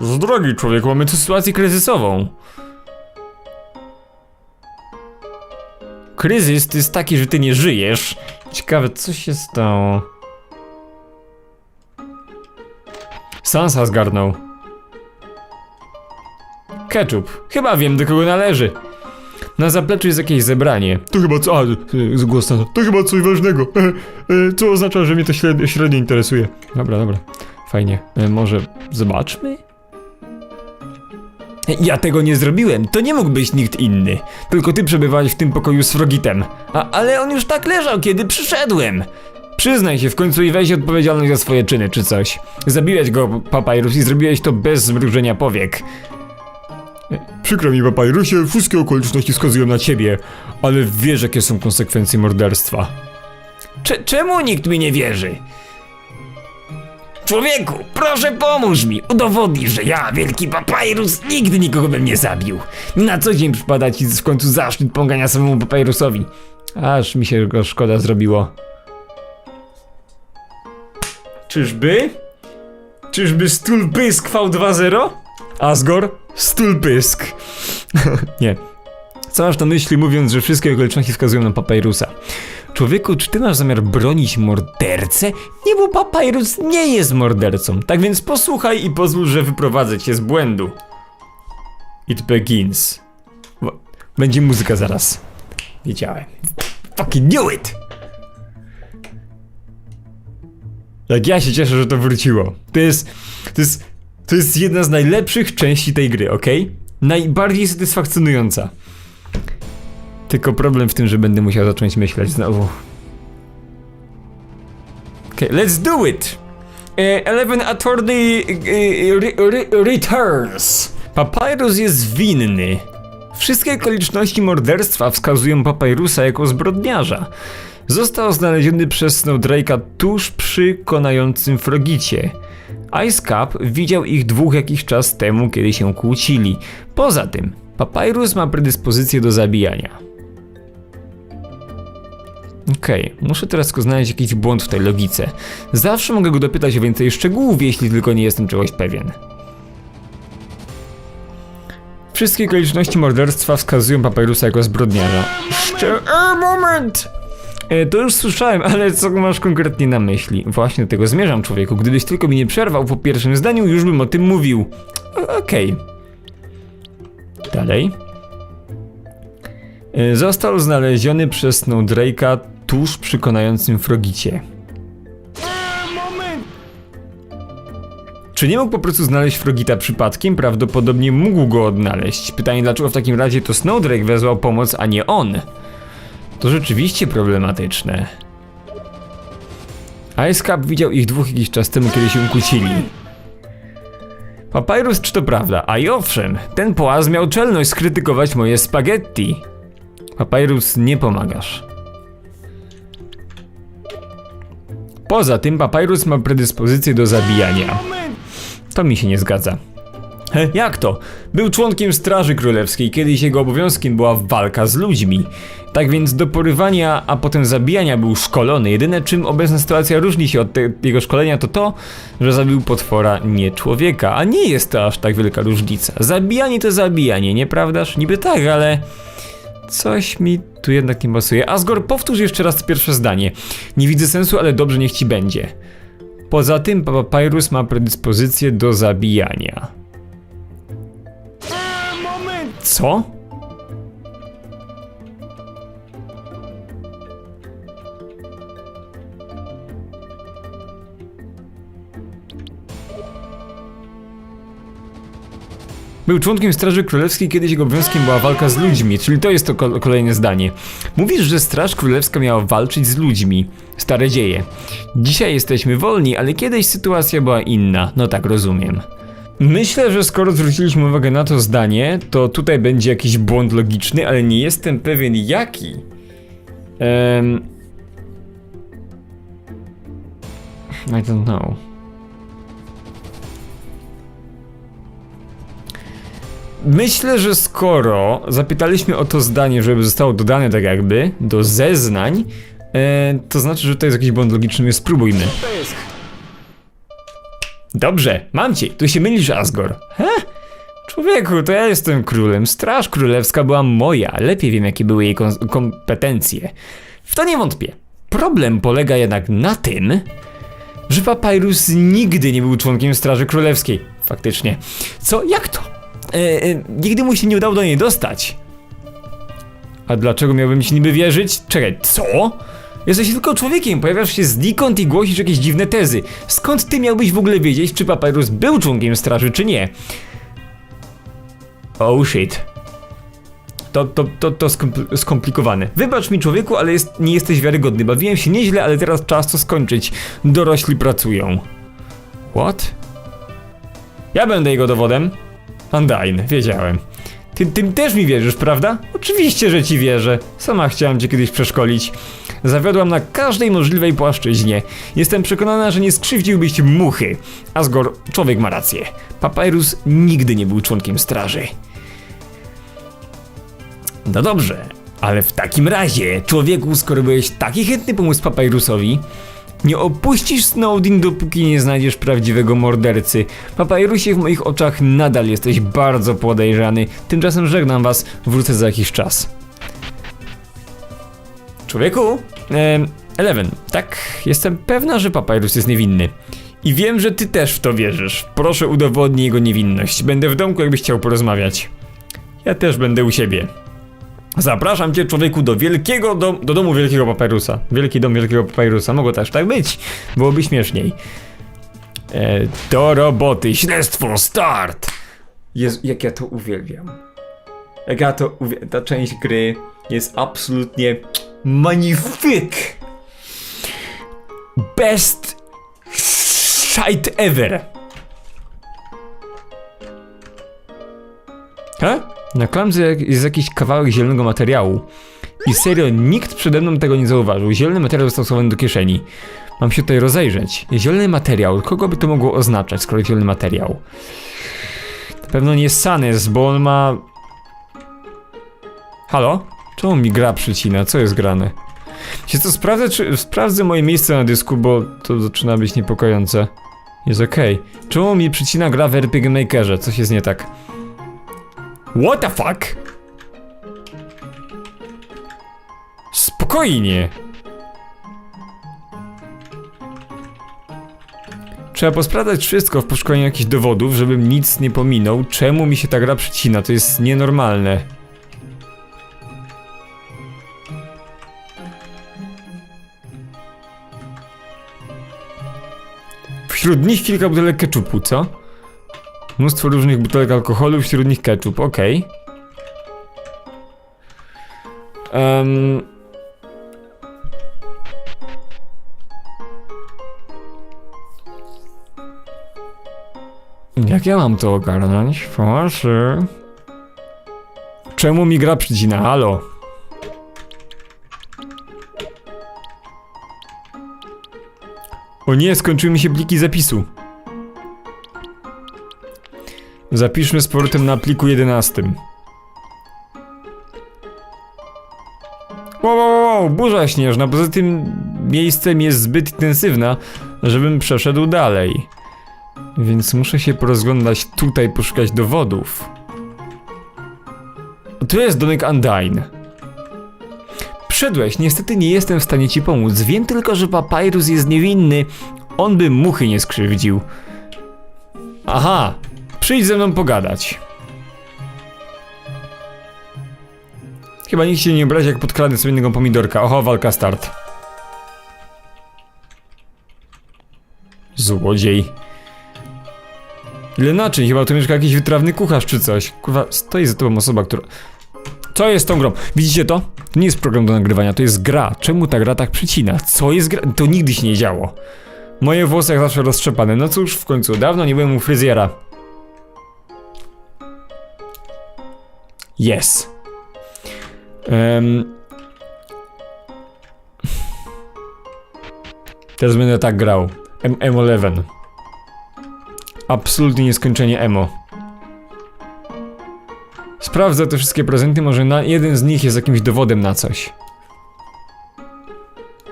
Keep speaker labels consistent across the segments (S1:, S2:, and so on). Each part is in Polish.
S1: Z drogi człowieku, mamy tu sytuację kryzysową. Kryzys to jest taki, że ty nie żyjesz. Ciekawe, co się stało. Sansa zgarnął. Ketchup. Chyba wiem, do kogo należy. Na zapleczu jest jakieś zebranie. To chyba co... A, z głos Sansa. To chyba coś ważnego. E, Co oznacza, że mnie to średnio, średnio interesuje. Dobra, dobra. Fajnie. E, Może zobaczmy? Ja tego nie zrobiłem, to nie mógł być nikt inny. Tylko ty przebywałeś w tym pokoju z Frogitem. A, ale on już tak leżał, kiedy przyszedłem. Przyznaj się w końcu i weź odpowiedzialność za swoje czyny, czy coś. Zabiłeś go, Papyrus, i zrobiłeś to bez zmrużenia powiek. Przykro mi, Papyrusie, wszystkie okoliczności wskazują na ciebie, ale wiesz, jakie są konsekwencje morderstwa. Cze- czemu nikt mi nie wierzy? Człowieku, proszę pomóż mi! Udowodnij, że ja, wielki papyrus, nigdy nikogo bym nie zabił. Na co dzień przypada ci w końcu zaszczyt pomagania samemu papyrusowi. Aż mi się go szkoda zrobiło. Czyżby? Czyżby Stulpysk V2.0? Asgor? Stulpysk. nie. Co masz na myśli mówiąc, że wszystkie okoliczności wskazują na papyrusa? Człowieku, czy ty masz zamiar bronić mordercę? Nie, bo Papyrus nie jest mordercą. Tak więc posłuchaj i pozwól, że wyprowadzę cię z błędu. It begins. Będzie muzyka zaraz. Wiedziałem. Fucking knew it! Jak ja się cieszę, że to wróciło. To jest. To jest. To jest jedna z najlepszych części tej gry, ok? Najbardziej satysfakcjonująca. Tylko problem w tym, że będę musiał zacząć myśleć znowu. Okay, let's do it! E, Eleven Attorney e, re, Returns. Papyrus jest winny. Wszystkie okoliczności morderstwa wskazują Papyrusa jako zbrodniarza. Został znaleziony przez Snowdrake'a tuż przy konającym Frogicie. Ice Cap widział ich dwóch jakiś czas temu, kiedy się kłócili. Poza tym, Papyrus ma predyspozycję do zabijania. Okej, muszę teraz tylko znaleźć jakiś błąd w tej logice. Zawsze mogę go dopytać o więcej szczegółów, jeśli tylko nie jestem czegoś pewien. Wszystkie okoliczności morderstwa wskazują Papyrusa jako zbrodniarza. Jeszcze... E, moment! E, to już słyszałem, ale co masz konkretnie na myśli? Właśnie do tego zmierzam, człowieku. Gdybyś tylko mi nie przerwał po pierwszym zdaniu, już bym o tym mówił. Okej. Dalej. E, Został znaleziony przez Snowdrake'a tuż przy konającym Frogicie. Czy nie mógł po prostu znaleźć Frogita przypadkiem? Prawdopodobnie mógł go odnaleźć. Pytanie, dlaczego w takim razie to Snowdrake wezwał pomoc, a nie on? To rzeczywiście problematyczne. Ice Cap widział ich dwóch jakiś czas temu, kiedy się kłócili. Papyrus, czy to prawda? A i owszem, ten poaz miał czelność skrytykować moje spaghetti. Papyrus, nie pomagasz. Poza tym, Papyrus ma predyspozycję do zabijania. To mi się nie zgadza. He, jak to? Był członkiem Straży Królewskiej, kiedyś jego obowiązkiem była walka z ludźmi. Tak więc do porywania, a potem zabijania był szkolony. Jedyne czym obecna sytuacja różni się od jego szkolenia to to, że zabił potwora, nie człowieka. A nie jest to aż tak wielka różnica. Zabijanie to zabijanie, nieprawdaż? Niby tak, ale... Coś mi tu jednak nie pasuje. Asgore, powtórz jeszcze raz pierwsze zdanie. Nie widzę sensu, ale dobrze niech ci będzie. Poza tym Papyrus ma predyspozycję do zabijania. Co? Był członkiem Straży Królewskiej, kiedyś jego obowiązkiem była walka z ludźmi, czyli to jest to ko- kolejne zdanie. Mówisz, że Straż Królewska miała walczyć z ludźmi. Stare dzieje. Dzisiaj jesteśmy wolni, ale kiedyś sytuacja była inna, no tak rozumiem. Myślę, że skoro zwróciliśmy uwagę na to zdanie, to tutaj będzie jakiś błąd logiczny, ale nie jestem pewien jaki. Ehm... I don't know. Myślę, że skoro zapytaliśmy o to zdanie, żeby zostało dodane tak jakby do zeznań, e, to znaczy, że to jest jakiś błąd logiczny, więc spróbujmy. Dobrze, mam cię, tu się mylisz, Asgor. He? Człowieku, to ja jestem królem. Straż królewska była moja. Lepiej wiem, jakie były jej kompetencje. W to nie wątpię. Problem polega jednak na tym, że Papyrus nigdy nie był członkiem Straży Królewskiej. Faktycznie. Co? Jak to? E, e, nigdy mu się nie udało do niej dostać. A dlaczego miałbym ci niby wierzyć? Czekaj, co? Jesteś tylko człowiekiem, pojawiasz się znikąd i głosisz jakieś dziwne tezy. Skąd ty miałbyś w ogóle wiedzieć, czy Papyrus był członkiem straży, czy nie? Oh shit. To, to, to, to skompl- skomplikowane. Wybacz mi człowieku, ale jest, nie jesteś wiarygodny. Bawiłem się nieźle, ale teraz czas to skończyć. Dorośli pracują. What? Ja będę jego dowodem. Undyne, wiedziałem. Ty, ty też mi wierzysz, prawda? Oczywiście, że ci wierzę. Sama chciałam cię kiedyś przeszkolić. Zawiodłam na każdej możliwej płaszczyźnie. Jestem przekonana, że nie skrzywdziłbyś muchy. Asgor, człowiek ma rację. Papyrus nigdy nie był członkiem straży. No dobrze, ale w takim razie, człowieku, skoro byłeś taki chętny pomóc Papyrusowi, nie opuścisz Snowdin, dopóki nie znajdziesz prawdziwego mordercy. Papyrusie, w moich oczach nadal jesteś bardzo podejrzany. Tymczasem żegnam was, wrócę za jakiś czas. Człowieku, Eleven, tak, jestem pewna, że Papyrus jest niewinny. I wiem, że ty też w to wierzysz. Proszę udowodnij jego niewinność. Będę w domku, jakbyś chciał porozmawiać. Ja też będę u siebie. Zapraszam cię, człowieku, do wielkiego dom, do domu wielkiego papyrusa. Wielki dom wielkiego papyrusa. Mogło też tak być. Byłoby śmieszniej. E, do roboty. Śledztwo, start! Jezu, jak ja to uwielbiam. Jak ja to uwielbiam. Ta część gry jest absolutnie magnifique. Best shite ever. He? Na klamce jest jakiś kawałek zielonego materiału. I serio, nikt przede mną tego nie zauważył. Zielony materiał został schowany do kieszeni. Mam się tutaj rozejrzeć. Zielony materiał, kogo by to mogło oznaczać, skoro zielony materiał? Na pewno nie Sanes, bo on ma... Halo? Czemu mi gra przycina? Co jest grane? Się co, sprawdzę, czy... Sprawdzę moje miejsce na dysku, bo to zaczyna być niepokojące. Jest okej. Czemu mi przycina gra w RPG Makerze? Coś jest nie tak. What the fuck? Spokojnie. Trzeba posprawdzać wszystko w poszukiwaniu jakichś dowodów, żebym nic nie pominął. Czemu mi się ta gra przycina? To jest nienormalne. Wśród nich kilka butelek keczupu, co? Mnóstwo różnych butelek alkoholu, wśród nich ketchup, okej. Em, Jak ja mam to ogarnąć? Proszę. Czemu mi gra przycina? Halo? O nie, skończyły mi się pliki zapisu. Zapiszmy z powrotem na pliku 11. Wow, wow, wow, burza śnieżna, poza tym miejscem jest zbyt intensywna, żebym przeszedł dalej. Więc muszę się porozglądać tutaj, poszukać dowodów. Tu jest domek Undyne. Wszedłeś, niestety nie jestem w stanie ci pomóc. Wiem tylko, że Papyrus jest niewinny. On by muchy nie skrzywdził. Aha, przyjdź ze mną pogadać. Chyba nikt się nie obrazi, jak podkradnę sobie innego pomidorka. Oho, walka start. Złodziej. Ile naczyń? Chyba tu mieszka jakiś wytrawny kucharz czy coś. Kurwa, stoi za tobą osoba, która... Co jest tą grą? Widzicie to? To nie jest program do nagrywania, to jest gra. Czemu ta gra tak przycina? Co jest gra? To nigdy się nie działo. Moje włosy jak zawsze roztrzepane. No cóż, w końcu, dawno nie byłem u fryzjera. Yes. Em. Teraz będę tak grał. M M11. Absolutnie nieskończenie emo. Sprawdzę te wszystkie prezenty, może na jeden z nich jest jakimś dowodem na coś.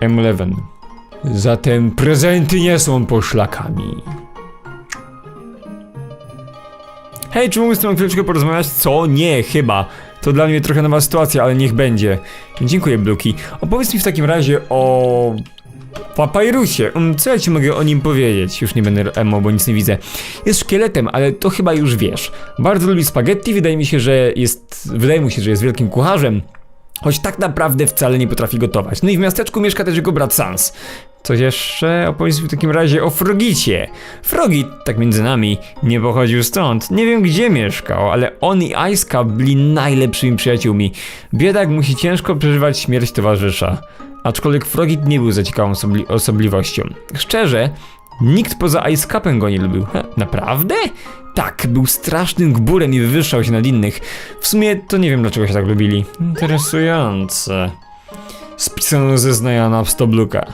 S1: M11. Zatem prezenty nie są poszlakami. Hej, czy mógłbym z tą chwileczkę porozmawiać? Co? Nie, chyba. To dla mnie trochę nowa sytuacja, ale niech będzie. Dziękuję, Bluki. Opowiedz mi w takim razie o... Papajrusie. Mm, Co ja ci mogę o nim powiedzieć? Już nie będę emo, bo nic nie widzę. Jest szkieletem, ale to chyba już wiesz. Bardzo lubi spaghetti, wydaje mi się, że jest... Wydaje mu się, że jest wielkim kucharzem. Choć tak naprawdę wcale nie potrafi gotować. No i w miasteczku mieszka też jego brat Sans. Coś jeszcze? Opowiedz w takim razie o Frogicie. Frogit, tak między nami, nie pochodził stąd. Nie wiem gdzie mieszkał, ale on i Aiska byli najlepszymi przyjaciółmi. Biedak musi ciężko przeżywać śmierć towarzysza. Aczkolwiek Frogit nie był za ciekawą osobli osobliwością. Szczerze, nikt poza Ice Cupem go nie lubił. He, naprawdę? Tak, był strasznym gburem i wywyższał się nad innych. W sumie to nie wiem dlaczego się tak lubili. Interesujące. Spisano zeznania na Stobluka.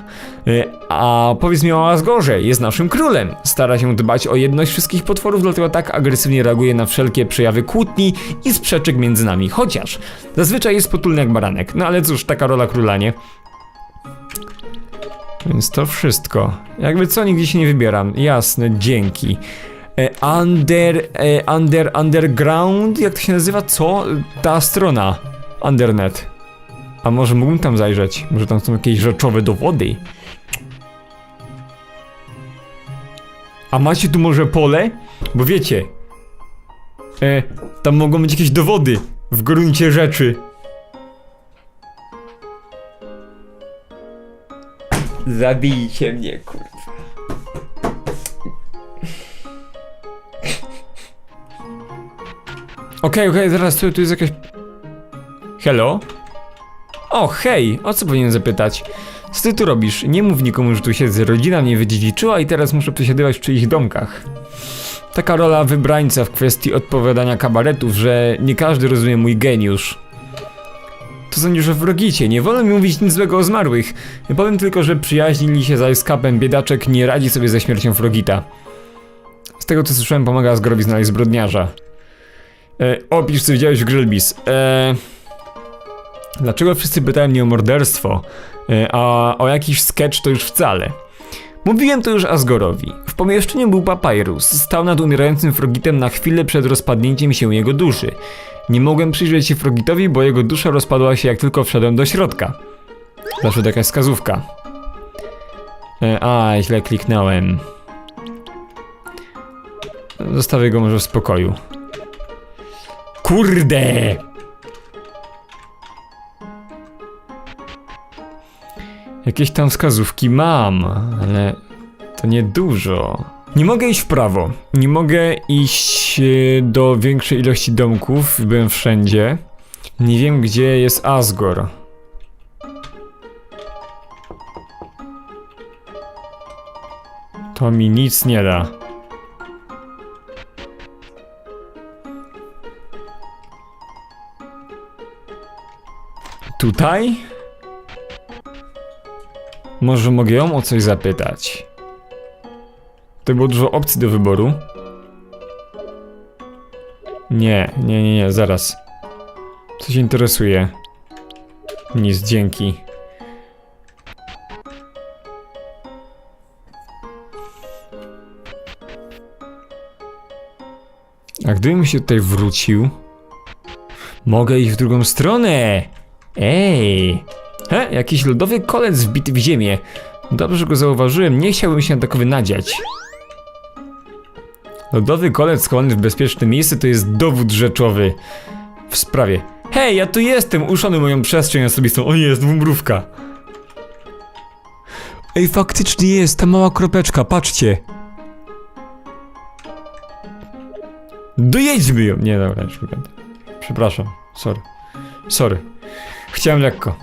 S1: Y, A powiedz mi o Asgorze, jest naszym królem. Stara się dbać o jedność wszystkich potworów, dlatego tak agresywnie reaguje na wszelkie przejawy kłótni i sprzeczek między nami. Chociaż zazwyczaj jest potulny jak baranek. No ale cóż, taka rola króla, nie? Więc to wszystko. Jakby co, nigdzie się nie wybieram. Jasne, dzięki. E, under, e, under, underground, jak to się nazywa? Co? Ta strona. Undernet. A może mógłbym tam zajrzeć? Może tam są jakieś rzeczowe dowody? A macie tu może pole? Bo wiecie, e, tam mogą być jakieś dowody w gruncie rzeczy. Zabijcie mnie, kurwa. Okej, okej, zaraz, tu, tu jest jakaś... Hello? O, hej, o co powinien zapytać? Co ty tu robisz? Nie mów nikomu, że tu siedzę. Rodzina mnie wydziedziczyła i teraz muszę przesiadywać w czyichś domkach. Taka rola wybrańca w kwestii odpowiadania kabaretów, że nie każdy rozumie mój geniusz. To sądzisz o Wrogicie, nie wolno mi mówić nic złego o zmarłych. Powiem tylko, że przyjaźnili się za Iskapem, biedaczek nie radzi sobie ze śmiercią Frogita. Z tego co słyszałem, pomaga Asgorowi znaleźć zbrodniarza. E, opisz co widziałeś w Grylbis. E, dlaczego wszyscy pytają mnie o morderstwo, e, a o jakiś sketch to już wcale? Mówiłem to już Asgorowi. W pomieszczeniu był Papyrus. Stał nad umierającym Frogitem na chwilę przed rozpadnięciem się jego duszy. Nie mogłem przyjrzeć się Frogitowi, bo jego dusza rozpadła się jak tylko wszedłem do środka. Zawsze to jakaś wskazówka. E, a, źle kliknąłem. Zostawię go może w spokoju. Kurde! Jakieś tam wskazówki mam, ale to nie dużo. Nie mogę iść w prawo. Nie mogę iść e, do większej ilości domków. Byłem wszędzie. Nie wiem, gdzie jest Asgor. To mi nic nie da. Tutaj? Może mogę ją o coś zapytać? To było dużo opcji do wyboru. Nie, nie, nie, nie, zaraz. Co się interesuje? Nic, dzięki. A gdybym się tutaj wrócił... Mogę iść w drugą stronę! Ej! He, jakiś lodowy kolec wbity w ziemię. Dobrze, że go zauważyłem, nie chciałbym się na takowy nadziać. Lodowy kolec schowany w bezpiecznym miejscu to jest dowód rzeczowy w sprawie. Hej, ja tu jestem, uszony moją przestrzeń osobistą. O nie, znów mrówka. Ej, faktycznie jest, ta mała kropeczka, patrzcie. Dojedźmy ją. Nie, dobra, już. Przepraszam, sorry. Sorry. Chciałem lekko.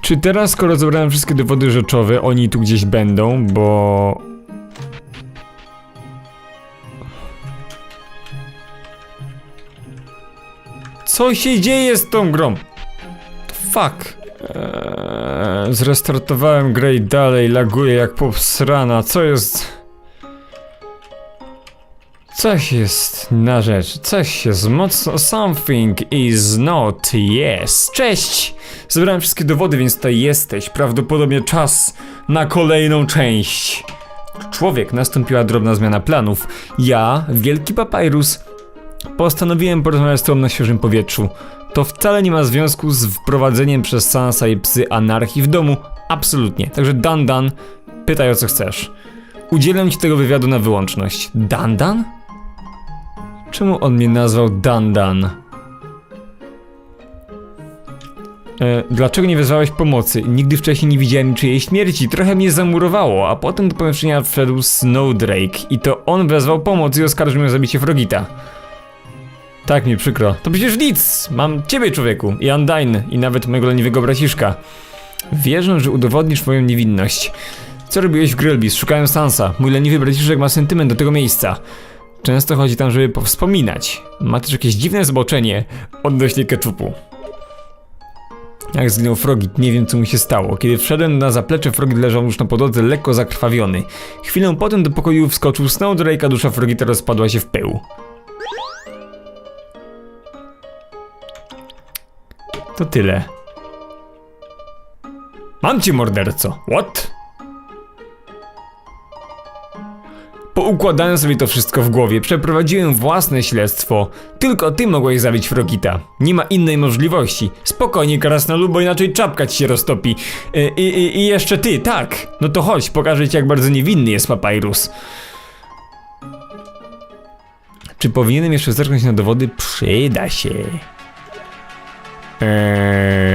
S1: Czy teraz, skoro zebrałem wszystkie dowody rzeczowe, oni tu gdzieś będą, bo... Co się dzieje z tą grą? Fuck. Eee, zrestartowałem grę i dalej laguje jak popsrana. Co jest... Coś jest na rzecz, coś jest mocno. Something is not yes. Cześć! Zebrałem wszystkie dowody, więc tutaj jesteś. Prawdopodobnie czas na kolejną część. Człowiek, nastąpiła drobna zmiana planów. Ja, wielki papyrus, postanowiłem porozmawiać z tobą na świeżym powietrzu. To wcale nie ma związku z wprowadzeniem przez Sansa i psy anarchii w domu. Absolutnie. Także Dan Dan, pytaj o co chcesz. Udzielam ci tego wywiadu na wyłączność. Dan Dan? Czemu on mnie nazwał Dan Dan? E, dlaczego nie wezwałeś pomocy? Nigdy wcześniej nie widziałem niczyjej śmierci. Trochę mnie zamurowało, a potem do pomieszczenia wszedł Snowdrake i to on wezwał pomoc i oskarżył mnie o zabicie Frogita. Tak mi przykro. To przecież nic! Mam ciebie, człowieku, i Undyne, i nawet mojego leniwego braciszka. Wierzę, że udowodnisz moją niewinność. Co robiłeś w Grillbis? Szukałem Sansa. Mój leniwy braciszek ma sentyment do tego miejsca. Często chodzi tam, żeby powspominać. Ma też jakieś dziwne zboczenie odnośnie ketchupu. Jak zginął Frogit, nie wiem co mu się stało. Kiedy wszedłem na zaplecze, Frogit leżał już na podłodze lekko zakrwawiony. Chwilę potem do pokoju wskoczył Snowdrake, a dusza Frogita rozpadła się w pył. To tyle. Mam cię, morderco. What? Poukładałem sobie to wszystko w głowie, przeprowadziłem własne śledztwo. Tylko ty mogłeś zabić Frogita. Nie ma innej możliwości. Spokojnie, Krasnolu, bo inaczej czapka ci się roztopi. I, i, I jeszcze ty, tak. No to chodź, pokażę ci jak bardzo niewinny jest Papyrus. Czy powinienem jeszcze zerknąć na dowody? Przyda się. Eee...